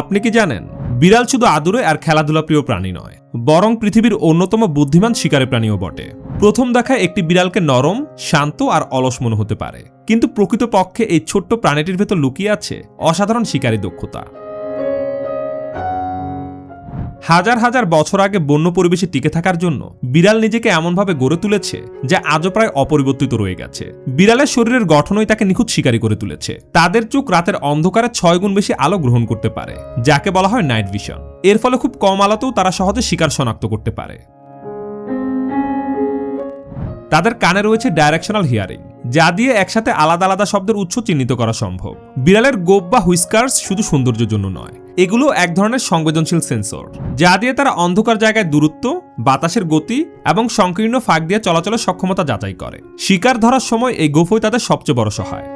আপনি কি জানেন? বিড়াল শুধু আদুরে আর খেলাধুলা প্রিয় প্রাণী নয়, বরং পৃথিবীর অন্যতম বুদ্ধিমান শিকারী প্রাণীও বটে। প্রথম দেখায় একটি বিড়ালকে নরম, শান্ত আর অলস মনে হতে পারে, কিন্তু প্রকৃতপক্ষে এই ছোট্ট প্রাণীটির ভেতর লুকিয়ে আছে অসাধারণ শিকারী দক্ষতা। হাজার হাজার বছর আগে বন্য পরিবেশে টিকে থাকার জন্য বিড়াল নিজেকে এমনভাবে গড়ে তুলেছে যা আজও প্রায় অপরিবর্তিত রয়ে গেছে। বিড়ালের শরীরের গঠনই তাকে নিখুঁত শিকারী করে তুলেছে। তাদের চোখ রাতের অন্ধকারে ছয় গুণ বেশি আলো গ্রহণ করতে পারে, যাকে বলা হয় নাইট ভিশন। এর ফলে খুব কম আলোতেও তারা সহজে শিকার শনাক্ত করতে পারে। তাদের কানে রয়েছে ডাইরেকশনাল হিয়ারিং, যা দিয়ে একসাথে আলাদা আলাদা শব্দের উৎস চিহ্নিত করা সম্ভব। বিড়ালের গোপ বা হুইস্কার্স শুধু সৌন্দর্যের জন্য নয় এগুলো এক ধরনের সংবেদনশীল সেন্সর যা দিয়ে তারা অন্ধকার জায়গায় দূরত্ব, বাতাসের গতি এবং সংকীর্ণ ফাঁক দিয়ে চলাচলের সক্ষমতা যাচাই করে। শিকার ধরার সময় এই গোফই তাদের সবচেয়ে বড় সহায়।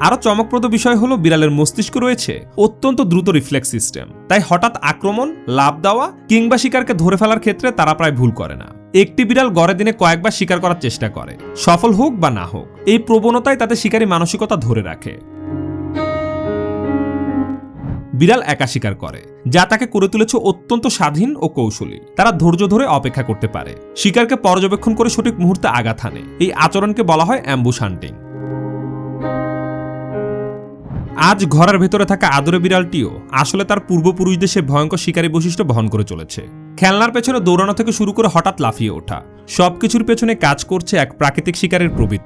আরও চমকপ্রদ বিষয় হলো বিড়ালের মস্তিষ্ক রয়েছে অত্যন্ত দ্রুত রিফ্লেক্স সিস্টেম তাই হঠাৎ আক্রমণ লাভ দেওয়া কিংবা শিকারকে ধরে ফেলার ক্ষেত্রে তারা প্রায় ভুল করে না। একটি বিড়াল গড়ে দিনে কয়েকবার শিকার করার চেষ্টা করে, সফল হোক বা না হোক। এই প্রবণতাই তাদের শিকারী মানসিকতা ধরে রাখে। বিড়াল একা শিকার করে, যা তাকে করে তুলেছে অত্যন্ত স্বাধীন ও কৌশলী। তারা ধৈর্য ধরে অপেক্ষা করতে পারে। শিকারকে পর্যবেক্ষণ করে সঠিক মুহূর্তে আঘাত হানে। এই আচরণকে বলা হয় অ্যাম্বুশ আজ ঘরের ভেতরে থাকা আদরে বিড়ালটিও আসলে তার পূর্বপুরুষদের সে ভয়ঙ্কর শিকারী বৈশিষ্ট্য বহন করে চলেছে। খেলনার পেছনে দৌড়ানো থেকে শুরু করে হঠাৎ লাফিয়ে ওঠা। সবকিছুর পেছনে কাজ করছে এক প্রাকৃতিক শিকারের প্রবৃত্তি।